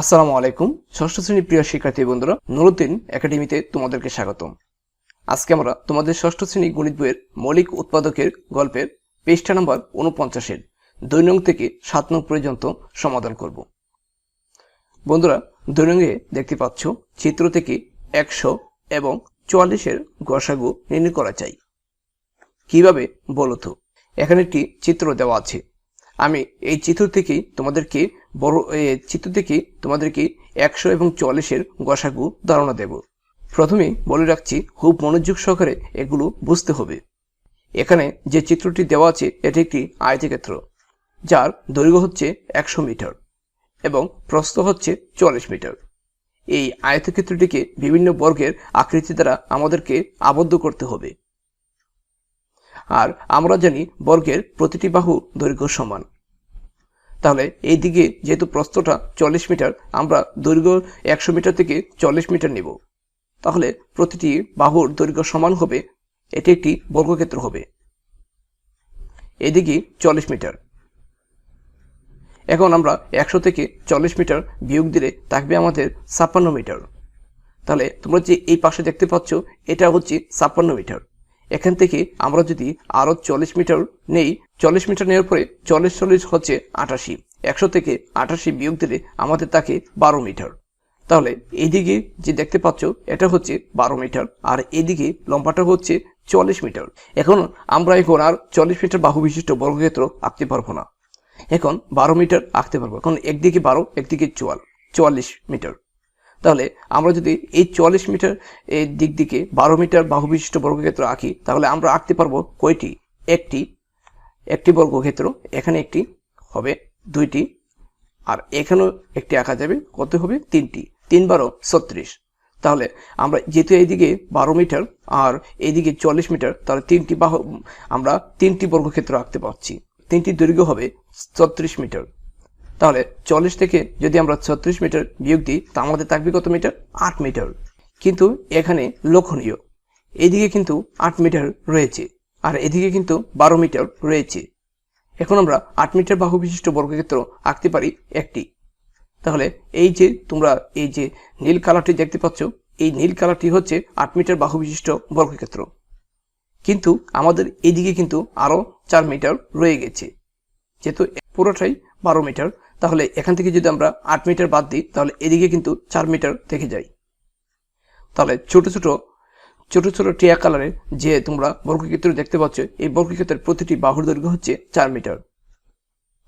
আসসালামু আলাইকুম, ষষ্ঠ শ্রেণির প্রিয় শিক্ষার্থী বন্ধুরা, নুরুদ্দিন একাডেমিতে তোমাদেরকে স্বাগতম। আজকে আমরা তোমাদের ষষ্ঠ শ্রেণি গণিত বইয়ের মৌলিক উৎপাদকের গল্পের পৃষ্ঠা নম্বর উনপঞ্চাশের দুই নং থেকে সাত নং পর্যন্ত সমাধান করব। বন্ধুরা, দুই নঙ্গে দেখতে পাচ্ছ, চিত্র থেকে একশো এবং চুয়াল্লিশের গসাগু নির্ণয় করা চাই কীভাবে বলো তো? এখানে একটি চিত্র দেওয়া আছে। আমি এই চিত্র থেকেই তোমাদেরকে বড় চিত্র থেকেই তোমাদেরকে একশো এবং চল্লিশের গসাগু ধারণা দেব। প্রথমে বলে রাখছি, খুব মনোযোগ সহকারে এগুলো বুঝতে হবে। এখানে যে চিত্রটি দেওয়া আছে, এটি একটি আয়তক্ষেত্র, যার দৈর্ঘ্য হচ্ছে একশো মিটার এবং প্রস্থ হচ্ছে চল্লিশ মিটার। এই আয়তক্ষেত্রটিকে বিভিন্ন বর্গের আকৃতি দ্বারা আমাদেরকে আবদ্ধ করতে হবে। আর আমরা জানি বর্গের প্রতিটি বাহু দৈর্ঘ্য সমান। তাহলে এই দিকে যেহেতু প্রস্থটা চল্লিশ মিটার, আমরা দৈর্ঘ্য একশো মিটার থেকে চল্লিশ মিটার নিব। তাহলে প্রতিটি বাহুর দৈর্ঘ্য সমান হবে, এটি একটি বর্গক্ষেত্র হবে। এদিকে চল্লিশ মিটার। এখন আমরা একশো থেকে চল্লিশ মিটার বিয়োগ দিলে থাকবে আমাদের ছাপ্পান্ন মিটার। তাহলে তোমরা যে এই পাশে দেখতে পাচ্ছ, এটা হচ্ছে ছাপ্পান্ন মিটার। এখান থেকে আমরা যদি আরও চল্লিশ মিটার নেই, চল্লিশ মিটার নেওয়ার পরে চল্লিশ চল্লিশ হচ্ছে আটাশি। একশো থেকে আটাশি বিয়োগ দিলে আমাদের তাকে বারো মিটার। তাহলে এইদিকে যে দেখতে পাচ্ছ, এটা হচ্ছে বারো মিটার, আর এদিকে লম্বাটা হচ্ছে চল্লিশ মিটার। এখন আমরা এখন আর চল্লিশ মিটার বাহু বিশিষ্ট বর্গক্ষেত্র আঁকতে পারব না। এখন বারো মিটার আঁকতে পারব। এখন একদিকে বারো, একদিকে চুয়াল, চুয়াল্লিশ মিটার। তাহলে আমরা যদি এই চুয়াল্লিশ মিটার, এই দিক দিকে বারো মিটার বাহুবিশিষ্ট বর্গক্ষেত্র আঁকি, তাহলে আমরা আঁকতে পারব কয়টি? একটি একটি বর্গক্ষেত্র, এখানে একটি হবে দুইটি, আর এখানেও একটি আঁকা যাবে, কত হবে? তিনটি, তিন বারো ছত্রিশ। তাহলে আমরা যেহেতু এইদিকে বারো মিটার আর এইদিকে চল্লিশ মিটার, তাহলে তিনটি বাহু, আমরা তিনটি বর্গক্ষেত্র আঁকতে পারছি। তিনটি দৈর্ঘ্য হবে ছত্রিশ মিটার। তাহলে চল্লিশ থেকে যদি আমরা ছত্রিশ মিটার বিয়োগ দিই, তা আমাদের থাকবে কত মিটার? আট মিটার। কিন্তু এখানে লক্ষণীয়। এদিকে কিন্তু আট মিটার রয়েছে, আর এদিকে কিন্তু বারো মিটার রয়েছে। এখন আমরা আট মিটার বাহু বিশিষ্ট বর্গক্ষেত্র আঁকতে পারি একটি। তাহলে এই যে তোমরা এই যে নীল কালারটি দেখতে পাচ্ছ, এই নীল কালারটি হচ্ছে আট মিটার বাহু বিশিষ্ট বর্গক্ষেত্র। কিন্তু আমাদের এদিকে কিন্তু আরও চার মিটার রয়ে গেছে, যেহেতু পুরোটাই বারো মিটার। তাহলে এখান থেকে যদি আমরা আট মিটার বাদ দিই, তাহলে এদিকে কিন্তু চার মিটার থেকে যায়। তাহলে ছোট ছোট ছোট ছোট টিয়া কালারে যে তোমরা বর্গক্ষেত্র দেখতে পাচ্ছ, এই বর্গক্ষেত্রের প্রতিটি বাহুর দৈর্ঘ্য হচ্ছে চার মিটার।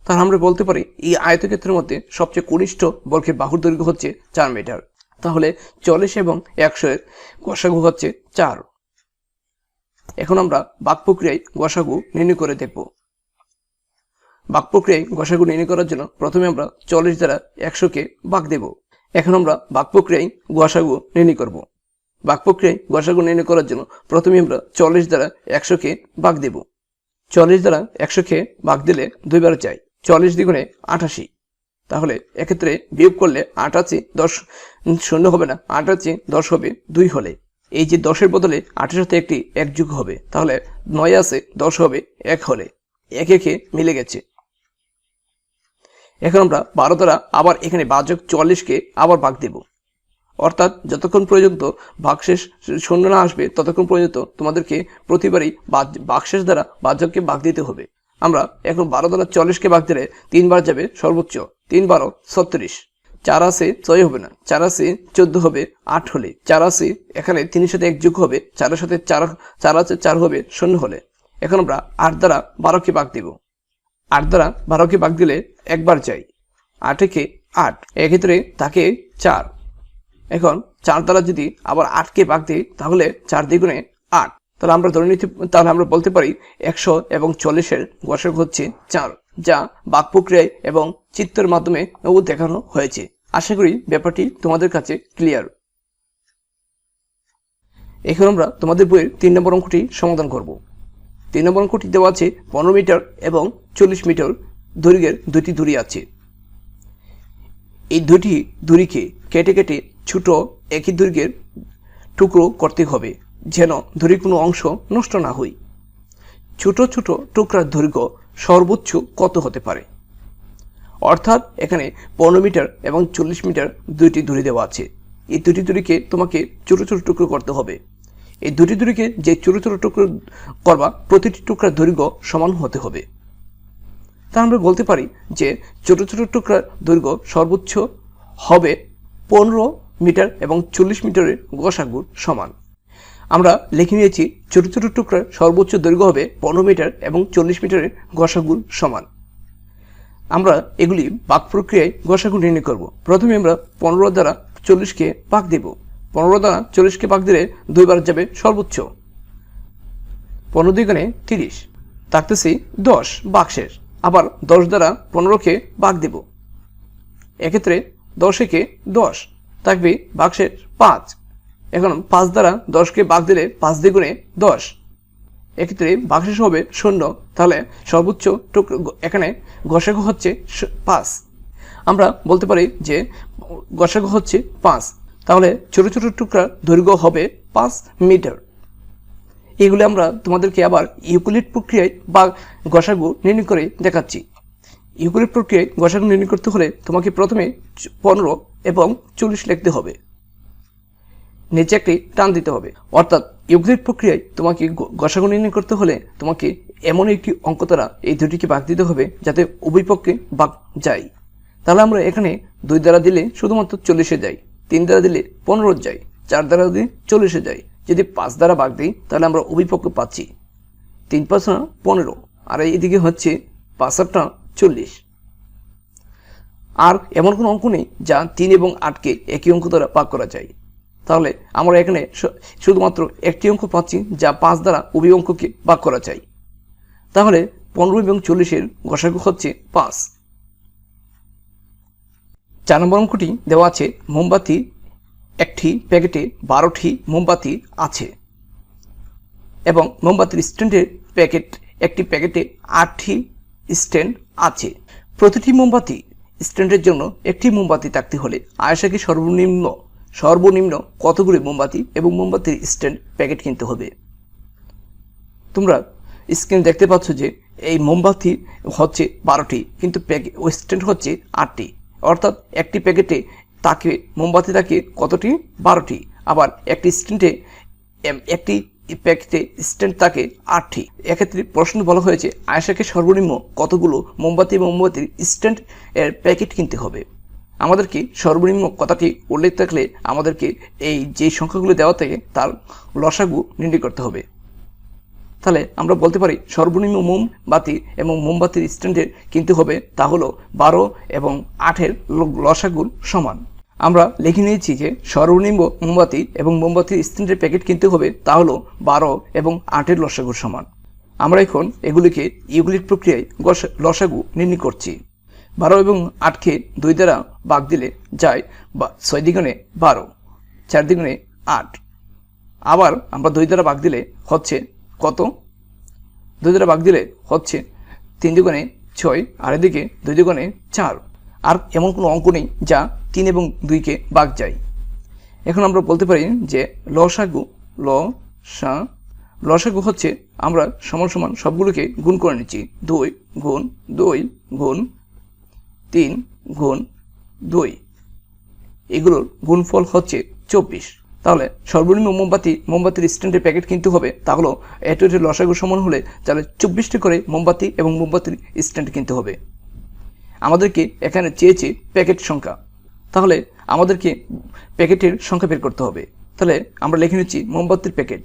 তাহলে আমরা বলতে পারি, এই আয়তক্ষেত্রের মধ্যে সবচেয়ে কনিষ্ঠ বর্গের বাহুর দৈর্ঘ্য হচ্ছে চার মিটার। তাহলে চল্লিশ এবং একশো এর গসাগু হচ্ছে চার। এখন আমরা বাক প্রক্রিয়ায় গসাগু নির্ণয় করে দেখব। বাক প্রক্রিয়ায় গসাগু নির্ণয় করার জন্য প্রথমে আমরা চল্লিশ দ্বারা একশোকে বাক দেব। এখন আমরা বাক প্রক্রিয়ায় গসাগু নির্ণয় করব। বাক প্রক্রিয়ায় গসাগু নির্ণয় করার জন্য প্রথমে আমরা চল্লিশ দ্বারা একশোকে বাক দেব। চল্লিশ দ্বারা একশো একশোকে বাক দিলে দুইবার চাই। চল্লিশ দ্বিগুণে আঠাশি তাহলে এক্ষেত্রে বিয়োগ করলে আট আছে দশ শূন্য হবে না আট আছে দশ হবে দুই হলে। এই যে দশের বদলে আটের সাথে একটি এক যুগ হবে, তাহলে নয় আছে দশ হবে এক হলে। এক একে মিলে গেছে। এখন আমরা বারো দ্বারা আবার এখানে বাজক চল্লিশকে আবার ভাগ দেব। অর্থাৎ যতক্ষণ পর্যন্ত ভাগশেষ শূন্য না আসবে, ততক্ষণ পর্যন্ত তোমাদেরকে প্রতিবারই বাকশেষ দ্বারা বাজককে ভাগ দিতে হবে। আমরা এখন বারো দ্বারা চল্লিশকে ভাগ দিলে তিনবার যাবে সর্বোচ্চ তিন বারো ছত্রিশ। চার আছে ছয় হবে না, চার আছে চোদ্দ হবে আট হলে, চার আসে এখানে তিনের সাথে এক যোগ হবে, চারের সাথে চার চার আছে চার হবে শূন্য হলে। এখন আমরা আট দ্বারা বারোকে ভাগ দিব। আট দ্বারা বারোকে ভাগ দিলে একবার যাই আটেকে আট। এক্ষেত্রে তাকে চার। এখন চার দ্বারা যদি আবার আটকে ভাগ দিই, তাহলে চার দ্বিগুণে আট। তাহলে আমরা ধরে নিতে, তাহলে আমরা বলতে পারি একশো এবং চল্লিশের গসক হচ্ছে চার, যা বাক প্রক্রিয়ায় এবং চিত্রের মাধ্যমে দেখানো হয়েছে। আশা করি ব্যাপারটি তোমাদের কাছে ক্লিয়ার। এখন আমরা তোমাদের বইয়ের তিন নম্বর অঙ্কটি সমাধান করব। নম্বর অঙ্কটি দেওয়া আছে পনেরো মিটার এবং চল্লিশ মিটার দৈর্ঘ্যের দুটি দূরি আছে। এই দুটি দূরিকে কেটে কেটে ছোট একই দৈর্ঘ্যের টুকরো করতে হবে যেন দড়ি কোনো অংশ নষ্ট না হয়। ছোট ছোট টুকরার দৈর্ঘ্য সর্বোচ্চ কত হতে পারে? অর্থাৎ এখানে পনেরো মিটার এবং চল্লিশ মিটার দুইটি দড়ি দেওয়া আছে। এই দুটি দড়িকে তোমাকে ছোটো ছোটো টুকরো করতে হবে। এই দুটি দড়িকে যে ছোটো ছোটো টুকরো করবা, প্রতিটি টুকরার দৈর্ঘ্য সমান হতে হবে। তা আমরা বলতে পারি যে ছোট ছোট টুকরার দৈর্ঘ্য সর্বোচ্চ হবে পনেরো মিটার এবং চল্লিশ মিটারের গসাগুর সমান। আমরা লিখে নিয়েছি, ছোট ছোট টুকরার সর্বোচ্চ দৈর্ঘ্য হবে পনেরো মিটার এবং চল্লিশ মিটারের গসাগুর সমান। আমরা এগুলি বাক প্রক্রিয়ায় গসাগু নির্ণয় করব। প্রথমে আমরা পনেরো দ্বারা চল্লিশকে পাক দেব। পনেরো দ্বারা চল্লিশকে পাক দিলে দুইবার যাবে সর্বোচ্চ। পনেরো দুইখানে তিরিশ। থাকতেছি দশ বাক্সের। আবার দশ দ্বারা পনেরোকে বাঘ দেব। এক্ষেত্রে দশ একে দশ। থাকবে বাক্সের পাঁচ। এখন পাঁচ দ্বারা দশকে বাঘ দিলে পাঁচ দ্বিগুণে দশ। এক্ষেত্রে বাক্সের হবে শূন্য। তাহলে সর্বোচ্চ টুকরো এখানে গসাগু হচ্ছে পাঁচ। আমরা বলতে পারি যে গসাগু হচ্ছে পাঁচ। তাহলে ছোট ছোট টুকরা দৈর্ঘ্য হবে পাঁচ মিটার। এগুলো আমরা তোমাদেরকে আবার ইউক্লিড প্রক্রিয়ায় বা গসাগু নির্ণয় করে দেখাচ্ছি। ইউক্লিড প্রক্রিয়ায় গসাগু নির্ণয় করতে হলে তোমাকে প্রথমে পনেরো এবং চল্লিশ লিখতে হবে। নিচে একটি টান দিতে হবে। অর্থাৎ ইউক্লিড প্রক্রিয়ায় তোমাকে গসাগু নির্ণয় করতে হলে তোমাকে এমন একটি অঙ্ক দ্বারা এই দুটিকে ভাগ দিতে হবে যাতে উভয় পক্ষে ভাগ যায়। তাহলে আমরা এখানে দুই দ্বারা দিলে শুধুমাত্র চল্লিশে যাই। তিন দ্বারা দিলে পনেরো যায়, চার দ্বারা দিলে চল্লিশে যায়। যদি পাঁচ দ্বারা ভাগ দিই, তাহলে আমরা অভিপক্ষ পাচ্ছি। তিন পাঁচটা পনেরো, আর এইদিকে হচ্ছে পাঁচ আটটা চল্লিশ। আর এমন কোনো অঙ্ক নেই যা তিন এবং আটকে একই অঙ্ক দ্বারা ভাগ করা যায়। তাহলে আমরা এখানে শুধুমাত্র একটি অঙ্ক পাচ্ছি যা পাঁচ দ্বারা উভয় অঙ্ককে ভাগ করা যায়। তাহলে পনেরো এবং চল্লিশের গসাগু হচ্ছে পাঁচ। চার নম্বর অঙ্কটি দেওয়া আছে, মোমবাতি একটি, প্যাকেটে বারোটি মোমবাতি আছে এবং মোমবাতির স্ট্যান্ডের প্যাকেট, একটি প্যাকেটে আটটি স্ট্যান্ড আছে। প্রতিটি মোমবাতি স্ট্যান্ডের জন্য একটি মোমবাতি থাকতে হলে আয়সাকে সর্বনিম্ন সর্বনিম্ন কতগুলি মোমবাতি এবং মোমবাতির স্ট্যান্ড প্যাকেট কিনতে হবে? তোমরা স্ক্রিন দেখতে পাচ্ছ যে এই মোমবাতি হচ্ছে বারোটি, কিন্তু প্যাকেট ওই স্ট্যান্ড হচ্ছে আটটি। অর্থাৎ একটি প্যাকেটে তাকে মোমবাতি থাকে কতটি? বারোটি। আবার একটি স্ট্যান্ডে একটি প্যাকেটে স্ট্যান্ড থাকে আটটি। এক্ষেত্রে প্রশ্ন বলা হয়েছে আয়সাকে সর্বনিম্ন কতগুলো মোমবাতি, মোমবাতির স্ট্যান্ড এর প্যাকেট কিনতে হবে? আমাদেরকে সর্বনিম্ন কথাটি উল্লেখ থাকলে আমাদেরকে এই যে সংখ্যাগুলো দেওয়া থাকে, তার লসাগু নির্ণয় করতে হবে। তাহলে আমরা বলতে পারি সর্বনিম্ন মোমবাতি এবং মোমবাতির স্ট্যান্ডের কিনতে হবে তা হলো বারো এবং আটের লসাগুর সমান। আমরা লিখে নিয়েছি যে সর্বনিম্ন মোমবাতি এবং মোমবাতির স্ট্যান্ডের প্যাকেট কিনতে হবে তা হলো বারো এবং আটের লসাগুর সমান। আমরা এখন এগুলিকে ইউক্লিড প্রক্রিয়ায় লসাগু নির্ণয় করছি। বারো এবং আটকে দুই দ্বারা বাগ দিলে যায় বা ছয় দ্বিগুণে বারো, চার দ্বিগুণে আট। আবার আমরা দুই দ্বারা ভাগ দিলে হচ্ছে কত? দুই দ্বারা ভাগ দিলে হচ্ছে তিন দুগুণে ছয়, আর এদিকে দুই দুগুণে চার। আর এমন কোনো অঙ্ক নেই যা তিন এবং দুইকে বাঘ যায়। এখন আমরা বলতে পারি যে লসাগু ল সা লসাগু হচ্ছে আমরা সমান সমান সবগুলোকে গুণ করে নিচ্ছি। দুই গুণ দুই গুণ তিন গুণ দুই। এগুলোর গুণফল হচ্ছে চব্বিশ। তাহলে সর্বনিম্ন মোমবাতি, মোমবাতির স্ট্যান্ডের প্যাকেট কিনতে হবে। তা হলো এটো এটো লসাগু সমান হলে তাহলে চব্বিশটি করে মোমবাতি এবং মোমবাতির স্ট্যান্ড কিনতে হবে। আমাদেরকে এখানে চেয়েছে প্যাকেট সংখ্যা। তাহলে আমাদেরকে প্যাকেটের সংখ্যা বের করতে হবে। তাহলে আমরা লিখে নিচ্ছি মোমবাতির প্যাকেট।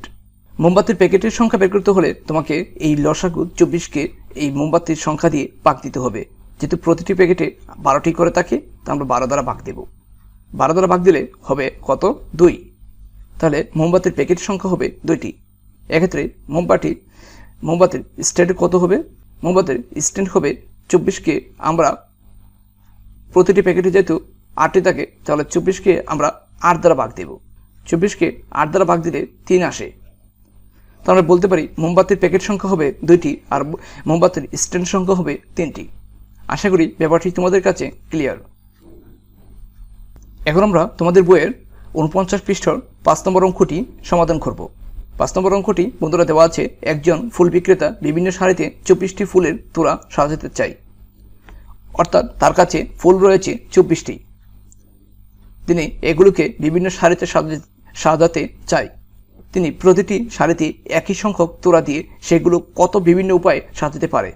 মোমবাতির প্যাকেটের সংখ্যা বের করতে হলে তোমাকে এই লসাগু চব্বিশকে এই মোমবাতির সংখ্যা দিয়ে পাক দিতে হবে। যেহেতু প্রতিটি প্যাকেটে বারোটি করে থাকে, তা আমরা বারো দ্বারা ভাগ দেব। বারো দ্বারা ভাগ দিলে হবে কত? দুই। তাহলে মোমবাতির প্যাকেট সংখ্যা হবে দুইটি। এক্ষেত্রে মোমবাতি, মোমবাতির স্ট্যান্ড কত হবে? মোমবাতির স্ট্যান্ড হবে চব্বিশকে আমরা প্রতিটি প্যাকেটে যেহেতু আটটি থাকে, তাহলে চব্বিশকে আমরা আট দ্বারা ভাগ দেব। চব্বিশকে আট দ্বারা ভাগ দিলে তিন আসে। তো আমরা বলতে পারি মোমবাতির প্যাকেট সংখ্যা হবে দুইটি আর মোমবাতির স্ট্যান্ড সংখ্যা হবে তিনটি। আশা করি ব্যাপারটি তোমাদের কাছে ক্লিয়ার। এখন আমরা তোমাদের বইয়ের উনপঞ্চাশ পৃষ্ঠার পাঁচ নম্বর অঙ্কটি সমাধান করব। পাঁচ নম্বর অঙ্কটি বন্ধুরা দেওয়া আছে, একজন ফুল বিক্রেতা বিভিন্ন শাড়িতে চব্বিশটি ফুলের তোড়া সাজাতে চাই অর্থাৎ তার কাছে ফুল রয়েছে চব্বিশটি। তিনি এগুলোকে বিভিন্ন শাড়িতে সাজা- সাজাতে চাই তিনি প্রতিটি শাড়িতে একই সংখ্যক তোড়া দিয়ে সেগুলো কত বিভিন্ন উপায়ে সাজাতে পারে?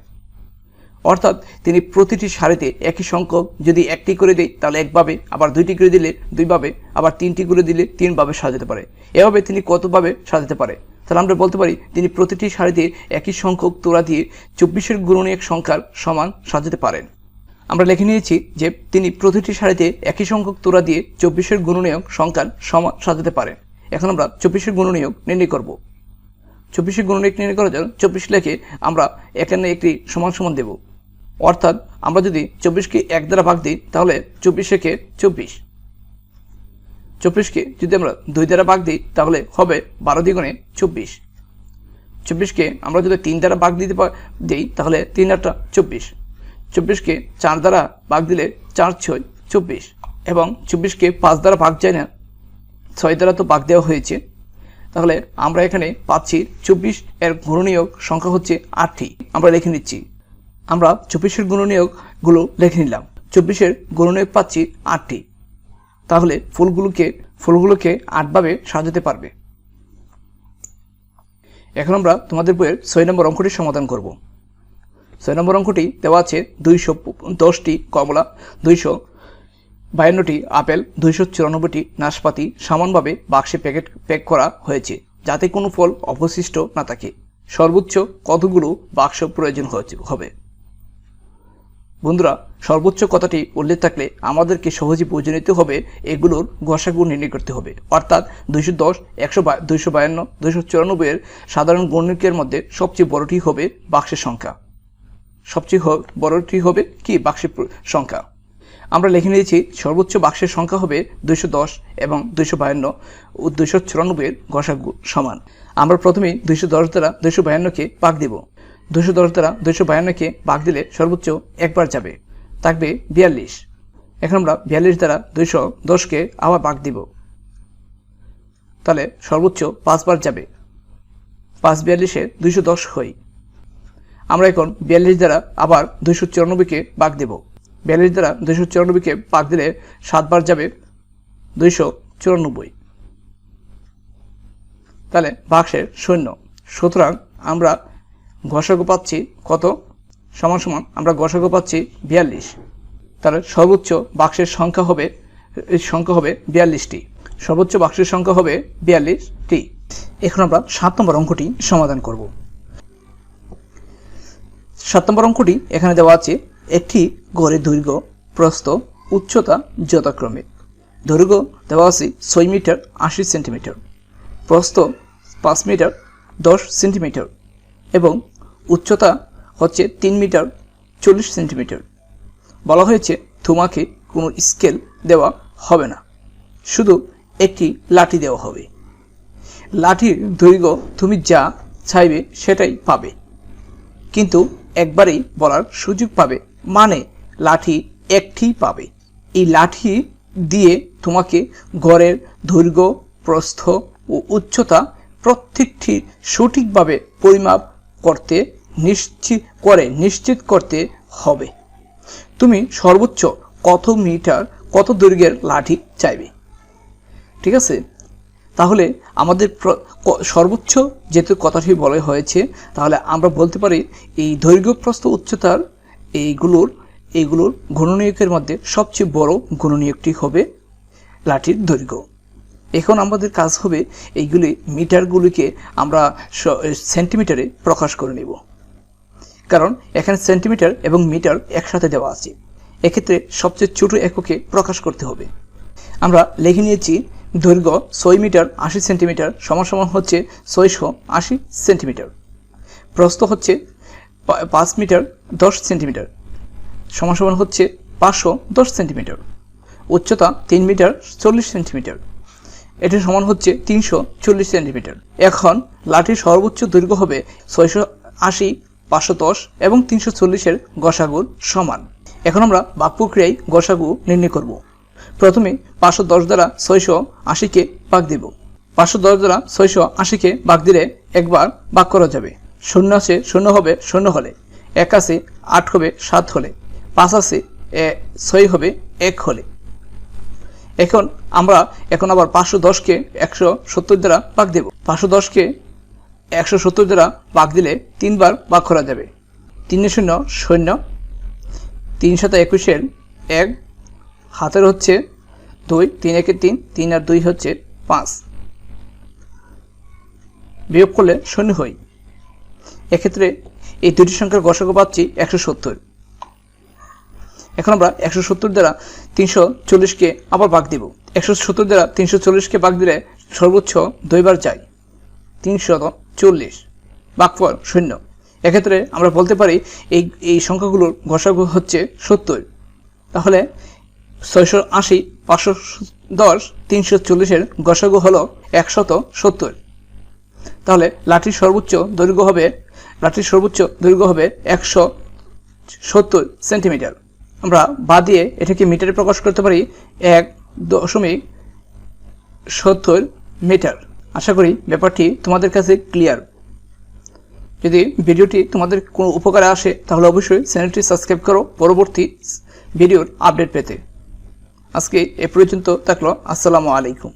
অর্থাৎ তিনি প্রতিটি সারিতে একই সংখ্যক যদি একটি করে দেয়, তাহলে একভাবে আবার দুইটি করে দিলে দুইভাবে, আবার তিনটি করে দিলে তিনভাবে সাজাতে পারে। এভাবে তিনি কতভাবে সাজাতে পারে? তাহলে আমরা বলতে পারি, তিনি প্রতিটি সারিতে একই সংখ্যক তোড়া দিয়ে চব্বিশের গুণনীয়ক সংখ্যার সমান সাজাতে পারেন। আমরা লিখে নিয়েছি যে তিনি প্রতিটি সারিতে একই সংখ্যক তোড়া দিয়ে চব্বিশের গুণনীয়ক সংখ্যার সমান সাজাতে পারেন এখন আমরা চব্বিশের গুণনীয়ক নির্ণয় করব। চব্বিশের গুণনীয়ক নির্ণয় করার জন্য চব্বিশ লেখে আমরা এখানে একটি সমান সমান দেব। অর্থাৎ আমরা যদি চব্বিশকে এক দ্বারা ভাগ দিই, তাহলে চব্বিশ একে চব্বিশ। চব্বিশকে যদি আমরা দুই দ্বারা ভাগ দিই, তাহলে হবে বারো দ্বিগুণে চব্বিশ। চব্বিশকে আমরা যদি তিন দ্বারা ভাগ দিতে দিই, তাহলে তিন আটটা চব্বিশ। চব্বিশকে চার দ্বারা ভাগ দিলে চার ছয় চব্বিশ। এবং চব্বিশকে পাঁচ দ্বারা ভাগ যায় না, ছয় দ্বারা তো ভাগ দেওয়া হয়েছে। তাহলে আমরা এখানে পাচ্ছি চব্বিশ এর গুণনীয়ক সংখ্যা হচ্ছে আটটি। আমরা লিখে নিচ্ছি। আমরা চব্বিশের গুণনীয়কগুলো লিখে নিলাম। চব্বিশের গুণনীয়ক পাচ্ছি আটটি। তাহলে ফুলগুলোকে ফুলগুলোকে আটভাবে সাজাতে পারবে। এখন আমরা তোমাদের বইয়ের ছয় নম্বর অঙ্কটির সমাধান করব। ছয় নম্বর অঙ্কটি দেওয়া আছে দুইশো দশটি কমলা, দুইশো বায়ান্নটি আপেল, দুইশো চুরানব্বইটি নাশপাতি সমানভাবে বাক্সে প্যাকেট প্যাক করা হয়েছে, যাতে কোনো ফল অবশিষ্ট না থাকে। সর্বোচ্চ কতগুলো বাক্স প্রয়োজন হবে? বন্ধুরা, সর্বোচ্চ কথাটি উল্লেখ থাকলে আমাদেরকে সহজে বুঝে নিতে হবে, এগুলোর গসাগু নির্ণয় করতে হবে। অর্থাৎ দুইশো দশ, একশো দুইশো বায়ান্ন, দুইশো চুরানব্বই এর সাধারণ গণিকের মধ্যে সবচেয়ে বড়টি হবে বাক্সের সংখ্যা। সবচেয়ে বড়টি হবে কি? বাক্সের সংখ্যা। আমরা লিখে নিয়েছি, সর্বোচ্চ বাক্সের সংখ্যা হবে দুইশো দশ এবং দুইশো বায়ান্ন ও দুইশো চুরানব্বইয়ের গসাগু সমান। আমরা প্রথমেই দুইশো দশ দ্বারা দুইশো বায়ান্নকে পাক দিব। দুইশো দশ দ্বারা দুইশো বায়ান্নকে বাঘ দিলে সর্বোচ্চ একবার যাবে। থাকবে বিয়াল্লিশ। এখন আমরা বিয়াল্লিশ দ্বারা দুইশো দশকে আবার বাঘ দিব। তাহলে সর্বোচ্চ পাঁচবার যাবে। পাঁচ বিয়াল্লিশে দুইশো দশ হই। আমরা এখন বিয়াল্লিশ দ্বারা আবার দুইশো চুরানব্বইকে বাঘ দেব। বিয়াল্লিশ দ্বারা দুইশো চুরানব্বইকে বাঘ দিলে সাতবার যাবে দুইশো চুরানব্বই। তাহলে বাক্সের শূন্য। সুতরাং আমরা গসাগু পাচ্ছি কত? সমান সমান আমরা গসাগু পাচ্ছি বিয়াল্লিশ। তাহলে সর্বোচ্চ বাক্সের সংখ্যা হবে সংখ্যা হবে বিয়াল্লিশটি। সর্বোচ্চ বাক্সের সংখ্যা হবে বিয়াল্লিশটি। এখন আমরা সাত নম্বর অঙ্কটি সমাধান করব। সাত নম্বর অঙ্কটি এখানে দেওয়া আছে, একটি গড়ের দৈর্ঘ্য, প্রস্থ, উচ্চতা যথাক্রমে। দৈর্ঘ্য দেওয়া আছে ছয় মিটার আশি সেন্টিমিটার। প্রস্থ পাঁচ মিটার দশ সেন্টিমিটার। এবং উচ্চতা হচ্ছে তিন মিটার চল্লিশ সেন্টিমিটার। বলা হয়েছে তোমাকে কোনো স্কেল দেওয়া হবে না, শুধু একটি লাঠি দেওয়া হবে। লাঠির দৈর্ঘ্য তুমি যা চাইবে সেটাই পাবে, কিন্তু একবারেই বলার সুযোগ পাবে মানে লাঠি একটি পাবে। এই লাঠি দিয়ে তোমাকে গড়ের দৈর্ঘ্য, প্রস্থ ও উচ্চতা প্রত্যেকটি সঠিকভাবে পরিমাপ করতে নিশ্চিত করে, নিশ্চিত করতে হবে। তুমি সর্বোচ্চ কত মিটার, কত দৈর্ঘ্যের লাঠি চাইবে? ঠিক আছে? তাহলে আমাদের সর্বোচ্চ যেহেতু কথাটি বলা হয়েছে, তাহলে আমরা বলতে পারি এই দৈর্ঘ্য প্রস্থ উচ্চতার এইগুলোর এইগুলোর গুণনীয়কের মধ্যে সবচেয়ে বড় গুণনীয়কটি হবে লাঠির দৈর্ঘ্য। এখন আমাদের কাজ হবে এইগুলি মিটারগুলিকে আমরা সেন্টিমিটারে প্রকাশ করে নেব। কারণ এখানে সেন্টিমিটার এবং মিটার একসাথে দেওয়া আছে। এক্ষেত্রে সবচেয়ে ছোট এককে প্রকাশ করতে হবে। আমরা লিখে নিয়েছি, দৈর্ঘ্য ছয় মিটার আশি সেন্টিমিটার সমান হচ্ছে ছয়শো আশি সেন্টিমিটার। প্রস্থ হচ্ছে পাঁচ মিটার দশ সেন্টিমিটার সমান হচ্ছে পাঁচশো দশ সেন্টিমিটার। উচ্চতা তিন মিটার চল্লিশ সেন্টিমিটার। এটি সমান হচ্ছে তিনশো চল্লিশ সেন্টিমিটার। এখন লাঠির সর্বোচ্চ দৈর্ঘ্য হবে ছয়শো আশি, পাঁচশো দশ এবং তিনশো চল্লিশের গসাগুর সমান। এখন আমরা বাক প্রক্রিয়ায় গসাগু নির্ণয় করব। প্রথমে পাঁচশো দশ দ্বারা ছয়শো আশিকে ভাগ দেব। পাঁচশো দশ দ্বারা ছয়শো আশিকে ভাগ দিলে একবার ভাগ করা যাবে। শূন্য আছে শূন্য হবে শূন্য হলে, এক আছে আট হবে সাত হলে, পাঁচ আছে ছয় হবে এক হলে। এখন আমরা, এখন আবার পাঁচশো দশকে একশো সত্তর দ্বারা ভাগ দেব। পাঁচশো দশকে একশো সত্তর দ্বারা ভাগ দিলে তিনবার ভাগ করা যাবে। তিন শূন্য শূন্য তিন শত একুশের এক। হাতের হচ্ছে দুই, তিন একে তিন তিন আর দুই হচ্ছে পাঁচ। বিয়োগ করলে শূন্য হয়। এক্ষেত্রে এই দুটি সংখ্যার গসাগু পাচ্ছি একশো সত্তর। এখন আমরা একশো সত্তর দ্বারা তিনশো চল্লিশকে আবার ভাগ দিব। একশো সত্তর দ্বারা তিনশো চল্লিশকে ভাগ দিলে সর্বোচ্চ দুইবার যায় তিনশত চল্লিশ। ভাগফল শূন্য। এক্ষেত্রে আমরা বলতে পারি এই এই সংখ্যাগুলোর গসাগু হচ্ছে সত্তর। তাহলে ছয়শো আশি, পাঁচশো দশ, তিনশো চল্লিশের গসাগু হলো একশত সত্তর। তাহলে লাঠির সর্বোচ্চ দৈর্ঘ্য হবে, লাঠির সর্বোচ্চ দৈর্ঘ্য হবে একশো সত্তর সেন্টিমিটার। আমরা বাদ দিয়ে এটাকে মিটারে প্রকাশ করতে পারি এক দশমিক সত্তর মিটার। আশা করি ব্যাপারটি তোমাদের কাছে ক্লিয়ার। যদি ভিডিওটি তোমাদের কোনো উপকারে আসে, তাহলে অবশ্যই চ্যানেলটি সাবস্ক্রাইব করো পরবর্তী ভিডিওর আপডেট পেতে। আজকে এ পর্যন্ত থাকল। আসসালামু আলাইকুম।